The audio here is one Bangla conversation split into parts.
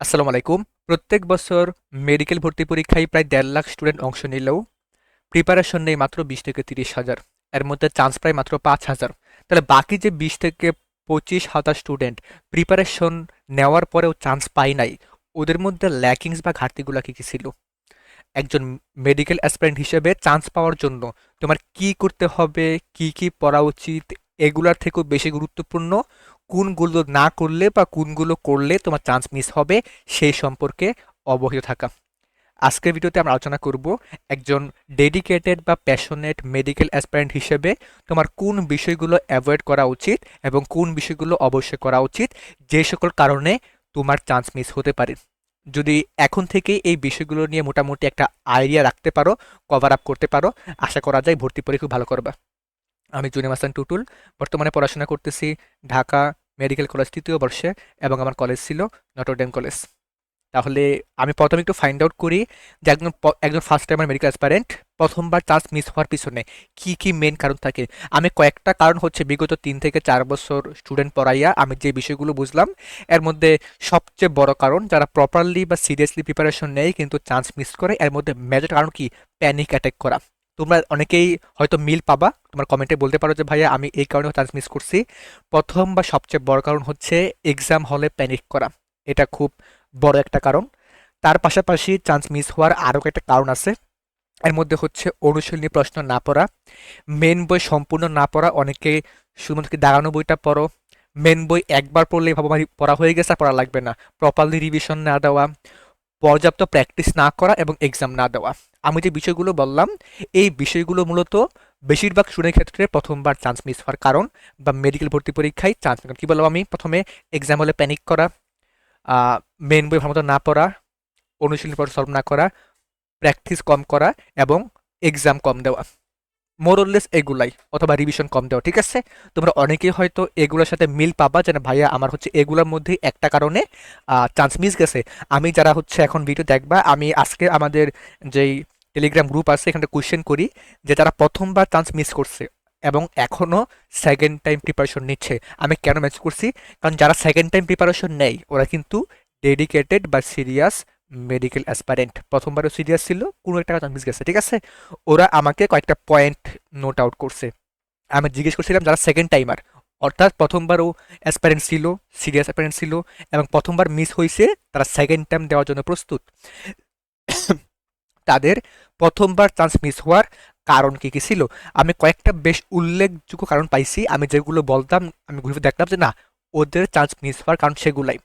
আসসালামু আলাইকুম। প্রত্যেক বছর মেডিকেল ভর্তি পরীক্ষায় প্রায় দেড় লাখ স্টুডেন্ট অংশ নিলেও প্রিপারেশন নেই মাত্র বিশ থেকে তিরিশ হাজার। এর মধ্যে চান্স প্রায় মাত্র পাঁচ হাজার। তাহলে বাকি যে বিশ থেকে পঁচিশ হাজার স্টুডেন্ট প্রিপারেশন নেওয়ার পরেও চান্স পায় নাই। ওদের মধ্যে ল্যাকিংস বা ঘাটতিগুলো কী কী ছিল? একজন মেডিকেল অ্যাসপিরেন্ট হিসেবে চান্স পাওয়ার জন্য তোমার কি করতে হবে, কি কি পড়া উচিত, এগুলার থেকেও বেশি গুরুত্বপূর্ণ কোনগুলো না করলে বা কোনগুলো করলে তোমার চান্স মিস হবে, সেই সম্পর্কে অবহিত থাকা। আজকের ভিডিওতে আমরা আলোচনা করব একজন ডেডিকেটেড বা প্যাশনেট মেডিকেল অ্যাসপিরেন্ট হিসেবে তোমার কোন বিষয়গুলো অ্যাভয়েড করা উচিত এবং কোন বিষয়গুলো অবশ্যই করা উচিত, যে সকল কারণে তোমার চান্স মিস হতে পারে। যদি এখন থেকে এই বিষয়গুলো নিয়ে মোটামুটি একটা আইডিয়া রাখতে পারো কভার আপ করতে পারো, আশা করা যায় ভর্তি পরীক্ষা ভালো করবা। আমি জুনিম হাসান টুটুল, বর্তমানে পড়াশোনা করতেছি ঢাকা মেডিকেল কলেজ তৃতীয় বর্ষে এবং আমার কলেজ ছিল নটরডেম কলেজ। তাহলে আমি প্রথমে একটু ফাইন্ড আউট করি যে একজন একজন ফার্স্ট টাইমার মেডিকেল অ্যাসপারেন্ট প্রথমবার চান্স মিস হওয়ার পিছনে কি কি মেন কারণ থাকে? আমি কয়েকটা কারণ হচ্ছে বিগত তিন থেকে চার বছর স্টুডেন্ট পড়াইয়া আমি যে বিষয়গুলো বুঝলাম, এর মধ্যে সবচেয়ে বড় কারণ যারা প্রপারলি বা সিরিয়াসলি প্রিপারেশন নেয় কিন্তু চান্স মিস করে, এর মধ্যে মেজর কারণ কি? প্যানিক অ্যাটাক করা। তোমরা অনেকেই হয়তো মিল পাবা। তোমার কমেন্টে বলতে পারো যে, ভাইয়া, আমি এই কারণে চান্স মিস করছি। প্রথম বা সবচেয়ে বড় কারণ হচ্ছে এক্সাম হলে প্যানিক করা। এটা খুব বড় একটা কারণ। তার পাশাপাশি চান্স মিস হওয়ার আরও একটা কারণ আছে। এর মধ্যে হচ্ছে অনুশীলনী প্রশ্ন না পড়া। মেন বই সম্পূর্ণ না পড়া, অনেকে শুধুমাত্র দাঁড়ানো বইটা পড়ো। মেন বই একবার পড়লেই ভাবো পড়া হয়ে গেছে, আর পড়া লাগবে না। প্রপারলি রিভিশন না দেওয়া। পর্যাপ্ত প্র্যাকটিস না করা এবং এক্সাম না দেওয়া। আমি যে বিষয়গুলো বললাম, এই বিষয়গুলো মূলত বেশিরভাগ স্টুডেন্টের ক্ষেত্রে প্রথমবার চান্স মিস হওয়ার কারণ বা মেডিকেল ভর্তি পরীক্ষায় চান্স কী বললাম আমি? প্রথমে এক্সাম হলে প্যানিক করা মেন বই ভালো না পড়া, অনুশীলন পর সলভ না করা প্র্যাকটিস কম করা এবং এক্সাম কম দেওয়া। মোরললেস এগুলাই, অথবা রিভিশন কম দেওয়া, ঠিক আছে? তোমরা অনেকেই হয়তো এগুলোর সাথে মিল পাবা, যেন ভাইয়া আমার হচ্ছে এগুলোর মধ্যে একটা কারণে চান্স মিস গেছে। আমি যারা হচ্ছে এখন ভিডিও দেখবা, আমি আজকে আমাদের যেই টেলিগ্রাম গ্রুপ আছে এখানটা কোয়েশ্চেন করি যে যারা প্রথমবার চান্স মিস করছে এবং এখনও সেকেন্ড টাইম প্রিপারেশন নিচ্ছে। আমি কেন ম্যাচ করছি? কারণ যারা সেকেন্ড টাইম প্রিপারেশন নেয়, ওরা কিন্তু ডেডিকেটেড বা সিরিয়াস মেডিকেল অ্যাসপারেন্ট প্রথমবারও সিরিয়াস ছিল, কোনো একটা চান্স মিস গেছে, ঠিক আছে? ওরা আমাকে কয়েকটা পয়েন্ট নোট আউট করছে। আমি জিজ্ঞেস করছিলাম যারা সেকেন্ড টাইমার অর্থাৎ প্রথমবারও অ্যাসপারেন্ট ছিল সিরিয়াস অ্যাসপারেন্ট ছিল, এবং প্রথমবার মিস হয়েছে, তারা সেকেন্ড টাইম দেওয়ার জন্য প্রস্তুত। তাদের প্রথমবার চান্স মিস হওয়ার কারণ কী কী ছিল? আমি কয়েকটা বেশ উল্লেখযোগ্য কারণ পাইছি। আমি যেগুলো বলতাম, আমি ঘুরে দেখলাম যে না, ওদের চান্স মিস হওয়ার কারণ সেগুলাই।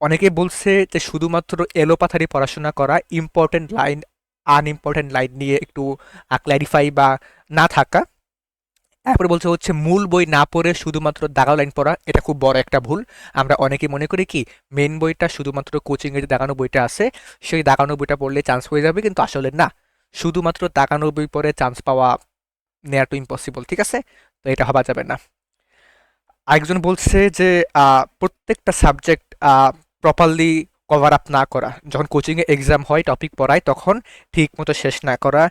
অনেকে বলছে যে শুধুমাত্র এলোপাথারি পড়াশোনা করা ইম্পর্টেন্ট লাইন আনইম্পর্টেন্ট লাইন নিয়ে একটু ক্ল্যারিফাই বা না থাকা। তারপরে বলছে হচ্ছে মূল বই না পড়ে শুধুমাত্র দাগানো লাইন পড়া, এটা খুব বড় একটা ভুল। আমরা অনেকে মনে করি কি মেন বইটা শুধুমাত্র কোচিংয়ে যে দাগানো বইটা আছে, সেই দাগানো বইটা পড়লে চান্স হয়ে যাবে, কিন্তু আসলে না। শুধুমাত্র দাগানো বই পড়ে চান্স পাওয়া নেওয়া টু ইম্পসিবল ঠিক আছে? তো এটা হওয়া যাবে না। আরেকজন বলছে যে প্রত্যেকটা সাবজেক্ট প্রপারলি কভার আপ না করা। যখন কোচিংয়ে এক্সাম হয় টপিক পড়ায়, তখন ঠিক মতো শেষ না করা।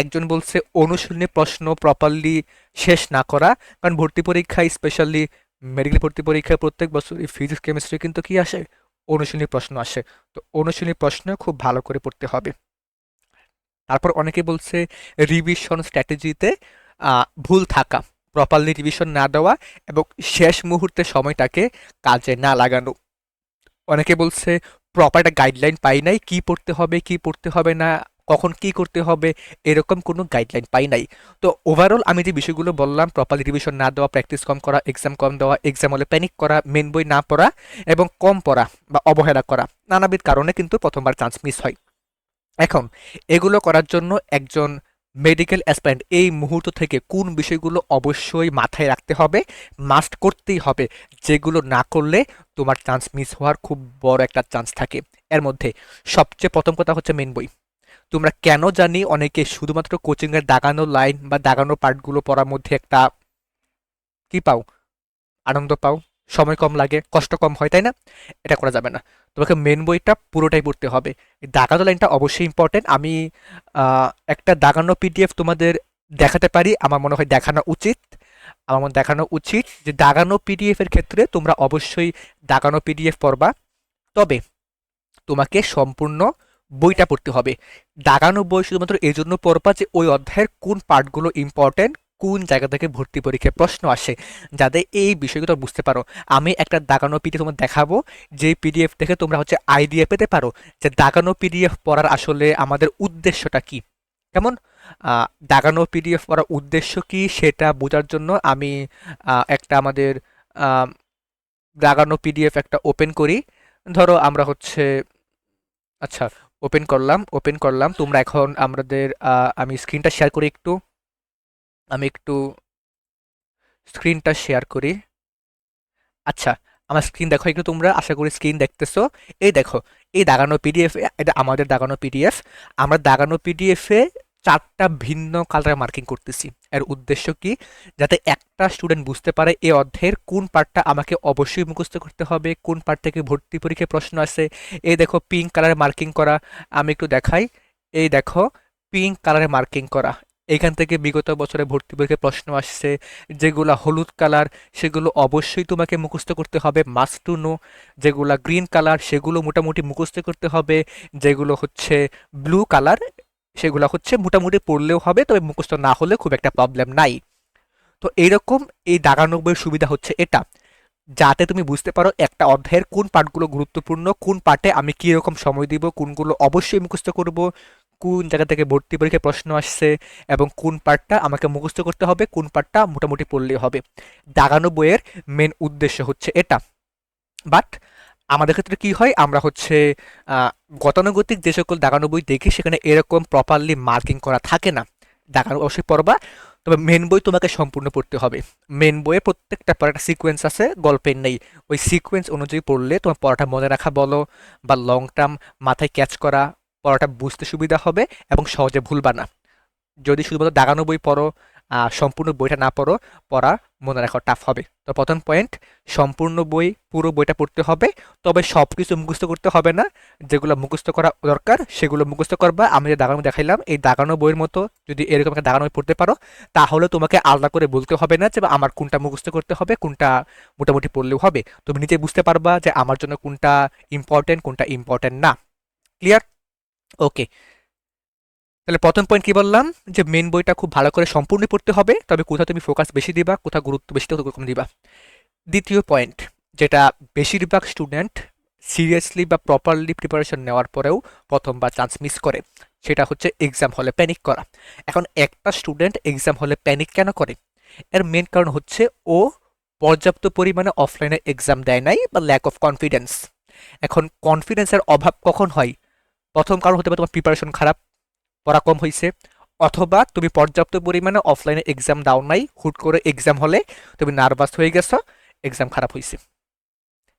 একজন বলছে, অনুশীলনী প্রশ্ন প্রপারলি শেষ না করা। কারণ ভর্তি পরীক্ষায় স্পেশালি মেডিকেল ভর্তি পরীক্ষায় প্রত্যেক বছর ফিজিক্স কেমিস্ট্রি কিন্তু কি আসে? অনুশীলনী প্রশ্ন আসে। তো অনুশীলনী প্রশ্ন খুব ভালো করে পড়তে হবে। তারপর অনেকে বলছে রিভিশন স্ট্র্যাটেজিতে ভুল থাকা। প্রপারলি রিভিশন না দেওয়া এবং শেষ মুহূর্তে সময়টাকে কাজে না লাগানো। অনেকে বলছে প্রপার একটা গাইডলাইন পাই নাই, কি পড়তে হবে, কি পড়তে হবে না, কখন কি করতে হবে, এরকম কোনো গাইডলাইন পাই নাই। তো ওভারঅল আমি যে বিষয়গুলো বললাম প্রপারলি রিভিশন না দেওয়া প্র্যাকটিস কম করা এক্সাম কম দেওয়া এক্সাম হলে প্যানিক করা মেন বই না পড়া এবং কম পড়া বা অবহেলা করা, নানাবিধ কারণে কিন্তু প্রথমবার চান্স মিস হয়। এখন এগুলো করার জন্য একজন মেডিকেল অ্যাসপারেন্ট এই মুহূর্ত থেকে কোন বিষয়গুলো অবশ্যই মাথায় রাখতে হবে মাস্ট করতেই হবে। যেগুলো না করলে তোমার চান্স মিস হওয়ার খুব বড় একটা চান্স থাকে। এর মধ্যে সবচেয়ে প্রথম কথা হচ্ছে মেন বই। তোমরা কেন জানি অনেকে শুধুমাত্র কোচিংয়ের দাগানো লাইন বা দাগানো পার্টগুলো পড়ার মধ্যে একটা কি পাও? আনন্দ পাও? সময় কম লাগে, কষ্ট কম হয়, তাই না? এটা করা যাবে না। তোমাকে মেন বইটা পুরোটাই পড়তে হবে। দাগানো লাইনটা অবশ্যই ইম্পর্টেন্ট আমি একটা দাগানো পিডিএফ তোমাদের দেখাতে পারি। আমার মনে হয় দেখানো উচিত। আমার মনে দেখানো উচিত যে দাগানো পিডিএফ এর ক্ষেত্রে তোমরা অবশ্যই দাগানো পিডিএফ পড়বা। তবে তোমাকে সম্পূর্ণ বইটা পড়তে হবে। দাগানো বই শুধুমাত্র এই জন্য পড়বা যে ওই অধ্যায়ের কোন পার্টগুলো ইম্পর্টেন্ট কোন জায়গা থেকে ভর্তি পরীক্ষায় প্রশ্ন আসে, যাতে এই বিষয়গুলো বুঝতে পারো। আমি একটা দাগানো পিডিএফ তোমার দেখাবো, যে পিডিএফ দেখে তোমরা হচ্ছে আইডিয়া পেতে পারো যে দাগানো পিডিএফ পড়ার আসলে আমাদের উদ্দেশ্যটা কি। কেমন? দাগানো পিডিএফ পড়ার উদ্দেশ্য কি সেটা বোঝার জন্য আমি একটা আমাদের দাগানো পিডিএফ একটা ওপেন করি। ধরো আমরা হচ্ছে আচ্ছা ওপেন করলাম ওপেন করলাম, তোমরা এখন আমাদের আমি স্ক্রিনটা শেয়ার করি একটু। আমি একটু স্ক্রিনটা শেয়ার করি। আচ্ছা আমার স্ক্রিন দেখো একটু তোমরা, আশা করি স্ক্রিন দেখতেছো। এই দেখো, এই দাগানো পিডিএফ এটা আমাদের দাগানো পিডিএফ আমরা দাগানো পিডিএফে চারটা ভিন্ন কালারে মার্কিং করতেছি। এর উদ্দেশ্য কি? যাতে একটা স্টুডেন্ট বুঝতে পারে এই অধ্যায়ের কোন পার্টটা আমাকে অবশ্যই মুখস্থ করতে হবে, কোন পার্ট থেকে ভর্তি পরীক্ষায় প্রশ্ন আসে। এই দেখো পিঙ্ক কালারে মার্কিং করা, আমি একটু দেখাই। এই দেখো পিঙ্ক কালারে মার্কিং করা। এখান থেকে বিগত বছরে ভর্তি পরীক্ষায় প্রশ্ন আসছে যেগুলো হলুদ কালার, সেগুলো অবশ্যই তোমাকে মুখস্থ করতে হবে মাস্ট টু নো যেগুলা গ্রিন কালার, সেগুলো মোটামুটি মুখস্থ করতে হবে। যেগুলো হচ্ছে ব্লু কালার, সেগুলো হচ্ছে মোটামুটি পড়লেও হবে, তবে মুখস্থ না হলে খুব একটা প্রবলেম নাই। তো এইরকম এই দাগানো বইয়ের সুবিধা হচ্ছে এটা, যাতে তুমি বুঝতে পারো একটা অধ্যায়ের কোন পার্টগুলো গুরুত্বপূর্ণ, কোন পার্টে আমি কী রকম সময় দিব, কোনগুলো অবশ্যই মুখস্থ করব কোন জায়গা থেকে ভর্তি পরীক্ষায় প্রশ্ন আসছে এবং কোন পার্টটা আমাকে মুখস্থ করতে হবে, কোন পার্টটা মোটামুটি পড়লেই হবে। দাগানো বইয়ের মেন উদ্দেশ্য হচ্ছে এটা। বাট আমাদের ক্ষেত্রে কি হয়, আমরা হচ্ছে গতানুগতিক যে সকল দাগানো বই দেখি, সেখানে এরকম প্রপারলি মার্কিং করা থাকে না। দাগানো অবশ্যই পড়বা, তবে মেন বই তোমাকে সম্পূর্ণ পড়তে হবে। মেন বইয়ে প্রত্যেকটা পড়ার একটা সিকোয়েন্স আছে, গল্পের নেই। ওই সিকোয়েন্স অনুযায়ী পড়লে তোমার পড়াটা মনে রাখা বলো, বা লং টার্ম মাথায় ক্যাচ করা পড়াটা বুঝতে সুবিধা হবে এবং সহজে ভুলবা না। যদি শুধুমাত্র দাগানো বই পড়ো সম্পূর্ণ বইটা না পড়ো, পড়া মনে রাখা টাফ হবে। তো প্রথম পয়েন্ট সম্পূর্ণ বই, পুরো বইটা পড়তে হবে, তবে সব কিছু মুখস্থ করতে হবে না। যেগুলো মুখস্থ করা দরকার, সেগুলো মুখস্থ করবা। আমি যে দাগানো দেখাইলাম, এই দাগানো বইয়ের মতো যদি এরকম একটা দাগানো বই পড়তে পারো, তাহলে তোমাকে আলাদা করে বলতে হবে না যে আমার কোনটা মুখস্থ করতে হবে, কোনটা মোটামুটি পড়লেও হবে। তুমি নিজে বুঝতে পারবা যে আমার জন্য কোনটা ইম্পর্টেন্ট কোনটা ইম্পর্টেন্ট না। Clear okay. তাহলে প্রথম পয়েন্ট কি বললাম? যে মেন বইটা খুব ভালো করে সম্পূর্ণ পড়তে হবে, তবে কোথাও তুমি ফোকাস বেশি দিবা কোথাও গুরুত্ব বেশি কম দিবা। দ্বিতীয় পয়েন্ট যেটা বেশিরভাগ স্টুডেন্ট সিরিয়াসলি বা প্রপারলি প্রিপারেশন নেওয়ার পরেও প্রথমবার চান্স মিস করে, সেটা হচ্ছে এক্সাম হলে প্যানিক করা। এখন একটা স্টুডেন্ট এক্সাম হলে প্যানিক কেন করে? এর মেন কারণ হচ্ছে ও পর্যাপ্ত পরিমাণে অফলাইনে এক্সাম দেয় নাই বা ল্যাক অফ কনফিডেন্স এখন কনফিডেন্সের অভাব কখন হয়? প্রথম কারণ হতে পারে তোমার প্রিপারেশন খারাপ, পড়া কম হয়েছে অথবা তুমি পর্যাপ্ত পরিমাণে অফলাইনে এক্সাম দাও নাই, হুট করে এক্সাম হলে তুমি নার্ভাস হয়ে গেছো এক্সাম খারাপ হয়েছে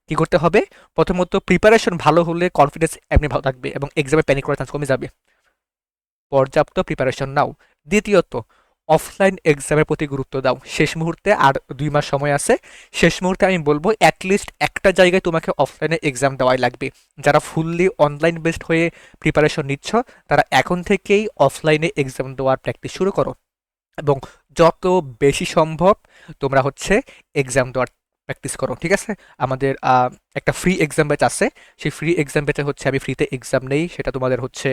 কি করতে হবে? প্রথমত প্রিপারেশন ভালো হলে কনফিডেন্স এমনি ভালো থাকবে এবং এক্সামে প্যানিক করার চান্স কমে যাবে। পর্যাপ্ত প্রিপারেশন নাও। দ্বিতীয়ত অফলাইন এক্সামের প্রতি গুরুত্ব দাও। শেষ মুহূর্তে আর দুই মাস সময় আছে। শেষ মুহূর্তে আমি বলব অ্যাটলিস্ট একটা জায়গায় তোমাকে অফলাইনে এক্সাম দেওয়াই লাগবে। যারা ফুললি অনলাইন বেসড হয়ে প্রিপারেশন নিচ্ছ, তারা এখন থেকেই অফলাইনে এক্সাম দেওয়ার প্র্যাকটিস শুরু করো। এবং যত বেশি সম্ভব তোমরা হচ্ছে এক্সাম দেওয়ার প্র্যাকটিস করো, ঠিক আছে? আমাদের একটা ফ্রি এক্সাম ব্যাচ আছে। সেই ফ্রি এক্সাম ব্যাচে হচ্ছে আমি ফ্রিতে এক্সাম নেই। সেটা তোমাদের হচ্ছে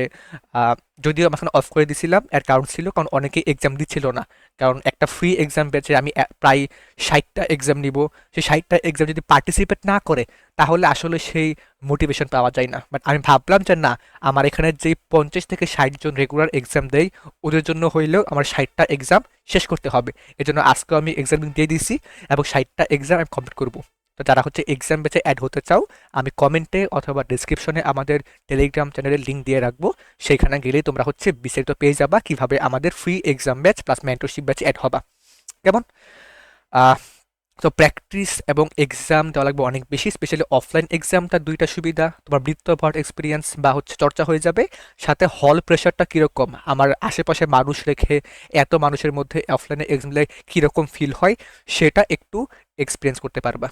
যদিও মাঝখানে অফ করে দিছিলাম, এর কারণ ছিল কারণ অনেকেই এক্সাম দিচ্ছিল না। কারণ একটা ফ্রি এক্সাম ব্যাচে আমি প্রায় ষাটটা এক্সাম নিব। সেই ষাটটা এক্সাম যদি পার্টিসিপেট না করে, তাহলে আসলে সেই মোটিভেশন পাওয়া যায় না। বাট আমি ভাবলাম যে না, আমার এখানে যে পঞ্চাশ থেকে ষাট জন রেগুলার এক্সাম দেয় ওদের জন্য হইলেও আমার ষাটটা এক্সাম শেষ করতে হবে। এজন্য আজকেও আমি এক্সাম দিয়ে দিয়েছি এবং ষাটটা এক্সাম আমি কমপ্লিট করব। তো যারা হচ্ছে এক্সাম ব্যাচে অ্যাড হতে চাও, আমি কমেন্টে অথবা ডিসক্রিপশনে আমাদের টেলিগ্রাম চ্যানেলের লিঙ্ক দিয়ে রাখব। সেইখানে গেলেই তোমরা হচ্ছে বিস্তারিত পেয়ে যাবা কীভাবে আমাদের free exam batch plus mentorship ব্যাচে অ্যাড হবা। কেমন? তো প্র্যাকটিস এবং এক্সাম দেওয়া লাগবে অনেক বেশি স্পেশালি অফলাইন এক্সামটা দুইটা সুবিধা। তোমার বৃত্তপাঠ এক্সপিরিয়েন্স বা হচ্ছে চর্চা হয়ে যাবে। সাথে হল প্রেশারটা কীরকম? আমার আশেপাশে মানুষ রেখে এত মানুষের মধ্যে অফলাইনে এক্সাম দিলে কীরকম ফিল হয়? সেটা একটু এক্সপিরিয়েন্স করতে পারবা।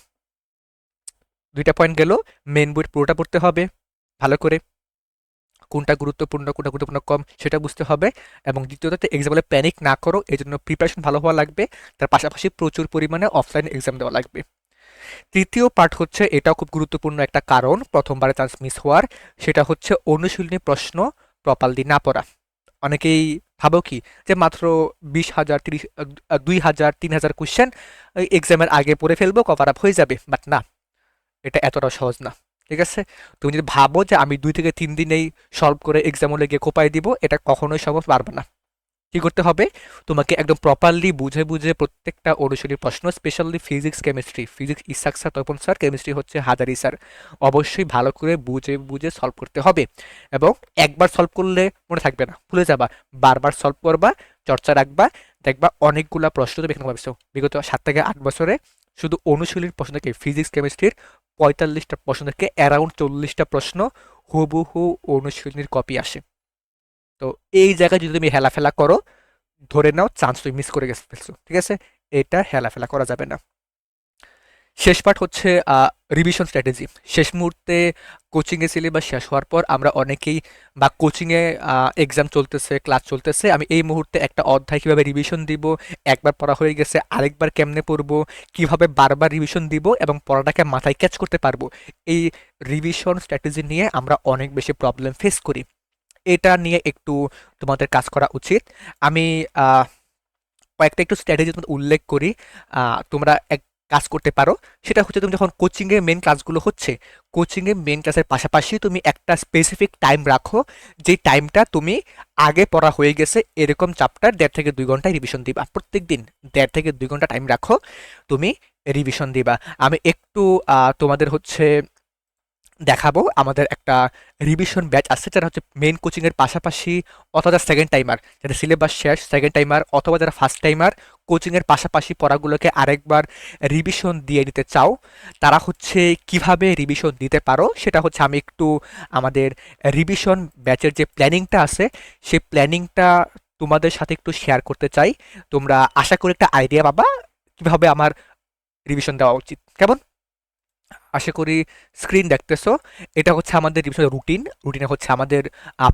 দুইটা পয়েন্ট গেল মেন বই পুরোটা পড়তে হবে, ভালো করে। কোনটা গুরুত্বপূর্ণ কোনটা গুরুত্বপূর্ণ কম, সেটা বুঝতে হবে। এবং দ্বিতীয়ত এক্সাম প্যানিক না করো এই জন্য প্রিপারেশন ভালো হওয়া লাগবে। তার পাশাপাশি প্রচুর পরিমাণে অফলাইন এক্সাম দেওয়া লাগবে। তৃতীয় পার্ট হচ্ছে, এটাও খুব গুরুত্বপূর্ণ একটা কারণ, প্রথমবারে চান্স মিস হওয়ার, সেটা হচ্ছে অনুশীলনী প্রশ্ন প্রপালদি না পড়া। অনেকেই ভাবো কি, যে মাত্র বিশ হাজার, তিরিশ, দুই হাজার, তিন হাজার কোশ্চেন এক্সামের আগে পড়ে ফেলব কভার আপ হয়ে যাবে বাট না। এটা এতটা সহজ না, ঠিক আছে? তুমি যদি ভাবো যে আমি দুই থেকে তিন দিনেই সলভ করে এক্সাম হলে গিয়ে কোপাই দিব, এটা কখনোই সম্ভব পারবে না। কি করতে হবে? তোমাকে একদম প্রপারলি বুঝে বুঝে প্রত্যেকটা অনুশীলনী প্রশ্ন specially physics chemistry physics Ishaq sir Tapan sir chemistry হচ্ছে হাজারি স্যার অবশ্যই ভালো করে বুঝে বুঝে সলভ করতে হবে এবং একবার সলভ করলে মনে থাকবে না, ভুলে যাবা। বারবার সলভ করবা, চর্চা রাখবা, দেখবা অনেকগুলা প্রশ্ন তুমি এখানে বিগত সাত থেকে আট বছরে শুধু অনুশীলীর প্রশ্ন থেকে ফিজিক্স কেমিস্ট্রির পঁয়তাল্লিশটা প্রশ্ন থেকে অ্যারাউন্ড চল্লিশটা প্রশ্ন হুবহু অনুশীলনীর কপি আসে। তো এই জায়গায় যদি তুমি হেলাফেলা করো, ধরে নাও চান্স তুমি মিস করে গেছে ফেলছো, ঠিক আছে? এটা হেলাফেলা করা যাবে না। শেষ পার্ট হচ্ছে রিভিশন স্ট্র্যাটেজি শেষ মুহূর্তে কোচিংয়ে সিলেবাস শেষ হওয়ার পর আমরা অনেকেই বা কোচিংয়ে এক্সাম চলতেছে ক্লাস চলতেছে, আমি এই মুহূর্তে একটা অধ্যায় কীভাবে রিভিশন দিব, একবার পড়া হয়ে গেছে, আরেকবার কেমনে পড়ব, কীভাবে বারবার রিভিশন দিব এবং পড়াটাকে মাথায় ক্যাচ করতে পারব, এই রিভিশন স্ট্র্যাটেজি নিয়ে আমরা অনেক বেশি প্রবলেম ফেস করি। এটা নিয়ে একটু তোমাদের কাজ করা উচিত। আমি কয়েকটা একটু স্ট্র্যাটেজি তোমাদের উল্লেখ করি। তোমরা এক কাজ করতে পারো। সেটা হচ্ছে তুমি যখন কোচিংয়ের মেন ক্লাসগুলো হচ্ছে কোচিংয়ের মেন ক্লাসের পাশাপাশি তুমি একটা স্পেসিফিক টাইম রাখো যে টাইমটা তুমি আগে পড়া হয়ে গেছে এরকম চাপটার দেড় থেকে দুই ঘন্টায় রিভিশন দিবা। প্রত্যেক দিন দেড় থেকে দুই ঘণ্টা টাইম রাখো, তুমি রিভিশন দিবা। আমি একটু তোমাদের হচ্ছে দেখাবো আমাদের একটা রিভিশন ব্যাচ আছে যারা হচ্ছে মেন কোচিংয়ের পাশাপাশি অথবা যারা সেকেন্ড টাইমার যাদের সিলেবাস শেষ সেকেন্ড টাইমার অথবা যারা ফার্স্ট টাইমার কোচিংয়ের পাশাপাশি পড়াগুলোকে আরেকবার রিভিশন দিয়ে নিতে চাও, তারা হচ্ছে কীভাবে রিভিশন দিতে পারো, সেটা হচ্ছে আমি একটু আমাদের রিভিশন ব্যাচের যে প্ল্যানিংটা আছে, সেই প্ল্যানিংটা তোমাদের সাথে একটু শেয়ার করতে চাই। তোমরা আশা করি একটা আইডিয়া পাবা কীভাবে আমার রিভিশন দেওয়া উচিত। কেমন? আশা করি স্ক্রিন দেখতেছো। এটা হচ্ছে আমাদের রুটিন রুটিনে হচ্ছে আমাদের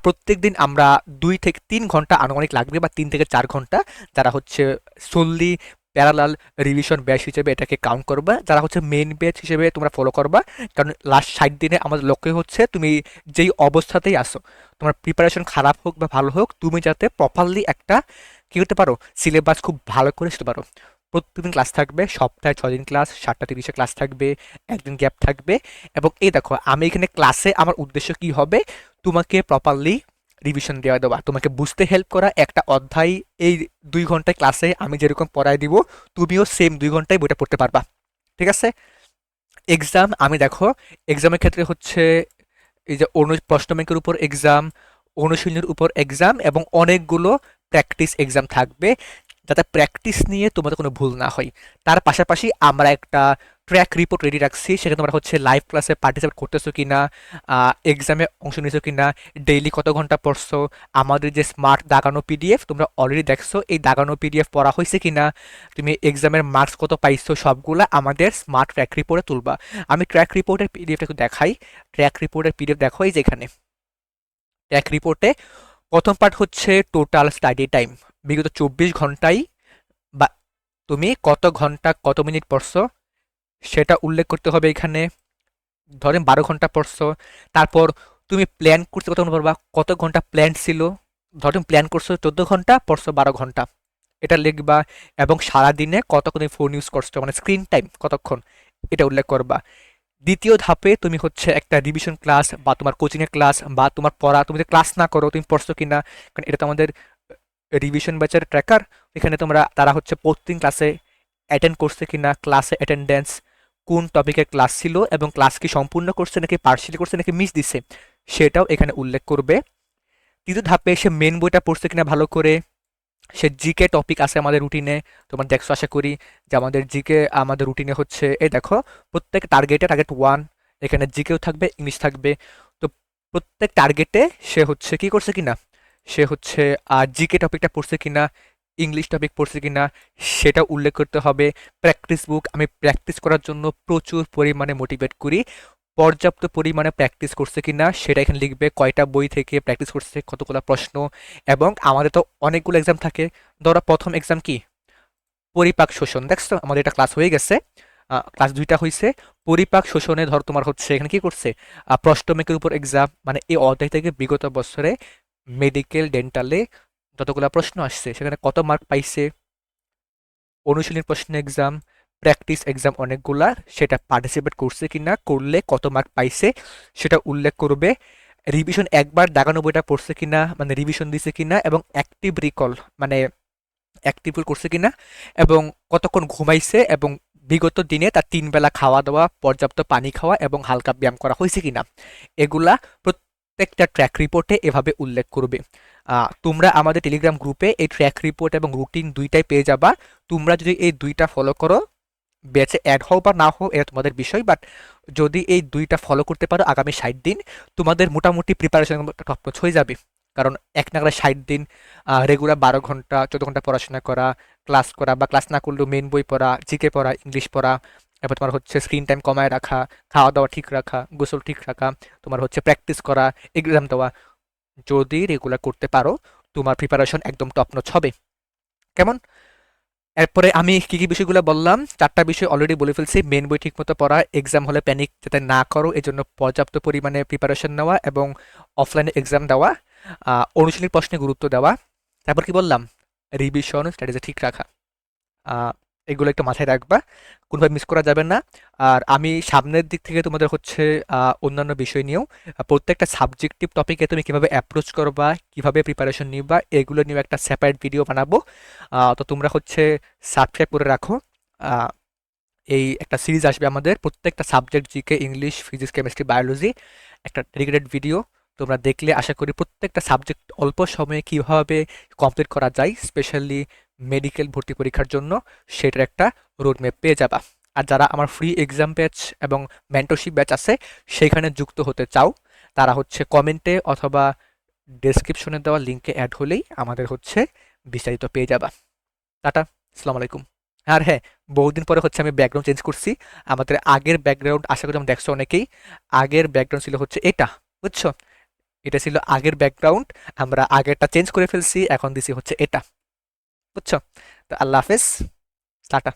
প্রত্যেক দিন আমরা দুই থেকে তিন ঘণ্টা আনুমানিক লাগবে বা তিন থেকে চার ঘণ্টা যারা হচ্ছে সোললি প্যারালাল রিভিশন ব্যাচ হিসেবে এটাকে কাউন্ট করবা। যারা হচ্ছে মেন ব্যাচ হিসেবে তোমরা ফলো করবা। কারণ লাস্ট ষাট দিনে আমাদের লক্ষ্য হচ্ছে তুমি যেই অবস্থাতেই আসো তোমার প্রিপারেশন খারাপ হোক বা ভালো হোক, তুমি যাতে প্রপারলি একটা কী করতে পারো সিলেবাস খুব ভালো করে শিখতে পারো। প্রত্যেকদিন ক্লাস থাকবে, সপ্তাহে ছয় দিন ক্লাস সাতটা তিরিশে ক্লাস থাকবে, একদিন গ্যাপ থাকবে। এবং এই দেখো, আমি এখানে ক্লাসে আমার উদ্দেশ্য কি হবে? তোমাকে প্রপারলি রিভিশন দেওয়া দেওয়া, তোমাকে বুঝতে হেল্প করা। একটা অধ্যায় এই দুই ঘন্টায় ক্লাসে আমি যেরকম পড়ায় দিব, তুমিও সেম দুই ঘন্টায় বইটা পড়তে পারবা। ঠিক আছে? এক্সাম আমি দেখো এক্সামের ক্ষেত্রে হচ্ছে এই যে অনু প্রশ্ন ব্যাংকের উপর এক্সাম অনুশীলনের উপর এক্সাম এবং অনেকগুলো প্র্যাকটিস এক্সাম থাকবে। যাতে প্র্যাকটিস নিয়ে তোমাদের কোনো ভুল না হয়। তার পাশাপাশি আমরা একটা ট্র্যাক রিপোর্ট রেডি রাখছি সেখানে তোমরা হচ্ছে লাইভ ক্লাসে পার্টিসিপেট করতেছো কি না এক্সামে অংশ নিয়েছো কি না ডেইলি কত ঘণ্টা পড়ছো, আমাদের যে স্মার্ট দাগানো পিডিএফ তোমরা অলরেডি দেখছ, এই দাগানো পিডিএফ পড়া হয়েছে কি না তুমি এক্সামের মার্কস কত পাইছো, সবগুলো আমাদের স্মার্ট ট্র্যাক রিপোর্টে তুলবা। আমি ট্র্যাক রিপোর্টের পিডিএফটা একটু দেখাই। ট্র্যাক রিপোর্টের পিডিএফ দেখো এই যেখানে ট্র্যাক রিপোর্টে প্রথম পার্ট হচ্ছে টোটাল স্টাডি টাইম বিগত চব্বিশ ঘন্টায় বা তুমি কত ঘণ্টা, কত মিনিট পড়ছো, সেটা উল্লেখ করতে হবে এখানে। ধরেন বারো ঘণ্টা পড়ছো, তারপর তুমি প্ল্যান করতে কত পারবা কত ঘণ্টা প্ল্যান ছিল, ধরেন প্ল্যান করছ চোদ্দ ঘণ্টা, পড়ছো বারো ঘণ্টা। এটা লিখবা এবং সারাদিনে কতক্ষণ ফোন ইউজ করছ মানে স্ক্রিন টাইম কতক্ষণ, এটা উল্লেখ করবা। দ্বিতীয় ধাপে তুমি হচ্ছে একটা রিভিশন ক্লাস বা তোমার কোচিংয়ের ক্লাস বা তোমার পড়া, তুমি ক্লাস না করো, তুমি পড়ছো কি না কারণ এটা তো আমাদের রিভিশন ব্যাচের ট্র্যাকার এখানে তোমরা, তারা হচ্ছে প্রতিদিন ক্লাসে অ্যাটেন্ড করছে কি না ক্লাসে অ্যাটেন্ডেন্স কোন টপিকের ক্লাস ছিল এবং ক্লাস কি সম্পূর্ণ করছে নাকি পার্সিয়ালি করছে নাকি মিস দিচ্ছে সেটাও এখানে উল্লেখ করবে। তৃতীয় ধাপে সে মেন বইটা পড়ছে কিনা ভালো করে সে জিকে টপিক আছে আমাদের রুটিনে তোমার দেখছ, আশা করি যে আমাদের জিকে, আমাদের রুটিনে হচ্ছে, এই দেখো, প্রত্যেক টার্গেটে টার্গেট ওয়ান এখানে জিকেও থাকবে ইংলিশ থাকবে। তো প্রত্যেক টার্গেটে সে হচ্ছে কি করছে কিনা? সে হচ্ছে আর জিকে টপিকটা পড়ছে কিনা ইংলিশ টপিক পড়ছে কিনা, সেটা উল্লেখ করতে হবে। প্র্যাকটিস বুক আমি প্র্যাকটিস করার জন্য প্রচুর পরিমাণে মোটিভেট করি। পর্যাপ্ত পরিমাণে প্র্যাকটিস করছে কি না সেটা এখানে লিখবে, কয়টা বই থেকে প্র্যাকটিস করছে, কতগুলো প্রশ্ন, এবং আমাদের তো অনেকগুলো এক্সাম থাকে। ধরো প্রথম এক্সাম কি? পরিপাক শোষণ। দেখছ, আমাদের এটা ক্লাস হয়ে গেছে। ক্লাস দুইটা হয়েছে পরিপাক শোষণে ধর তোমার হচ্ছে এখানে কি করছে? প্রষ্টমেকের উপর এক্সাম মানে এই অধ্যায় থেকে বিগত বছরে মেডিকেল ডেন্টালে যতগুলো প্রশ্ন আসছে, সেখানে কত মার্ক পাইছে? অনুশীলনী প্রশ্ন এক্সাম প্র্যাকটিস এক্সাম অনেকগুলা, সেটা পার্টিসিপেট করছে কি না করলে কত মার্ক পাইছে, সেটা উল্লেখ করবে। রিভিশন একবার দাগানো বইটা পড়ছে কি না মানে রিভিশন দিছে কি না এবং অ্যাক্টিভ রিকল মানে অ্যাক্টিভ করছে কিনা, এবং কতক্ষণ ঘুমাইছে, এবং বিগত দিনে তার তিন বেলা খাওয়া দাওয়া, পর্যাপ্ত পানি খাওয়া, এবং হালকা ব্যায়াম করা হয়েছে কিনা। এগুলা প্রত্যেকটা ট্র্যাক রিপোর্টে এভাবে উল্লেখ করবে। তোমরা আমাদের টেলিগ্রাম গ্রুপে এই ট্র্যাক রিপোর্ট এবং রুটিন দুইটাই পেয়ে যাবা। তোমরা যদি এই দুইটা ফলো করো ব্যাচে অ্যাড হও বা না হও, এটা তোমাদের বিষয় বাট যদি এই দুইটা ফলো করতে পারো আগামী ষাট দিন, তোমাদের মোটামুটি প্রিপারেশন টপ হয়ে যাবে। কারণ এক নাগারে ষাট দিন রেগুলার বারো ঘণ্টা, চোদ্দ ঘণ্টা পড়াশোনা করা ক্লাস করা বা ক্লাস না করলেও মেন বই পড়া জিকে পড়া ইংলিশ পড়া এবার তোমার হচ্ছে স্ক্রিন টাইম কমায় রাখা খাওয়া দাওয়া ঠিক রাখা, গোসল ঠিক রাখা, তোমার হচ্ছে প্র্যাকটিস করা এক্সাম দেওয়া, যদি রেগুলার করতে পারো, তোমার প্রিপারেশন একদম টপনচ হবে। কেমন? এরপরে আমি কি কি বিষয়গুলো বললাম? চারটা বিষয় অলরেডি বলে ফেলছি। মেন বই ঠিকমতো পড়া এক্সাম হলে প্যানিক যাতে না করো, এজন্য পর্যাপ্ত পরিমাণে প্রিপারেশন নেওয়া এবং অফলাইনে এক্সাম দেওয়া অনুশীলনী প্রশ্নে গুরুত্ব দেওয়া। তারপর কি বললাম? রিভিশন স্ট্র্যাটেজি ঠিক রাখা। এগুলো একটু মাথায় রাখবা। কোনোভাবে মিস করা যাবে না। আর আমি সামনের দিক থেকে তোমাদের হচ্ছে অন্যান্য বিষয় নিয়েও প্রত্যেকটা সাবজেক্টিভ টপিকে তুমি কীভাবে অ্যাপ্রোচ করবা, কীভাবে প্রিপারেশন নিবা, এগুলো নিয়েও একটা সেপারেট ভিডিও বানাবো। তো তোমরা হচ্ছে সাবস্ক্রাইব করে রাখো। এই একটা সিরিজ আসবে আমাদের, প্রত্যেকটা subject GK English physics chemistry biology একটা ডেডিকেটেড ভিডিও তোমরা দেখলে আশা করি প্রত্যেকটা সাবজেক্ট অল্প সময়ে কীভাবে কমপ্লিট করা যায় স্পেশালি মেডিকেল ভর্তি পরীক্ষার জন্য সেটার একটা রোডম্যাপ পেয়ে যাবা। আর যারা আমার ফ্রি এক্সাম ব্যাচ এবং মেন্টরশিপ ব্যাচ আছে, সেখানে যুক্ত হতে চাও, তারা হচ্ছে কমেন্টে অথবা ডেসক্রিপশনে দেওয়া লিঙ্কে অ্যাড হলেই আমাদের হচ্ছে বিস্তারিত পেয়ে যাবা। টাটা, আসসালামু আলাইকুম। আর হ্যাঁ বহুদিন পরে হচ্ছে আমি ব্যাকগ্রাউন্ড চেঞ্জ করছি। আমাদের আগের ব্যাকগ্রাউন্ড আশা করি আমি দেখছ অনেকেই, আগের ব্যাকগ্রাউন্ড ছিল হচ্ছে এটা, বুঝছ? এটা ছিল আগের ব্যাকগ্রাউন্ড আমরা আগেরটা চেঞ্জ করে ফেলছি, এখন দিছি হচ্ছে এটা। বুঝছ? তো আল্লাহ হাফেজ টাটা।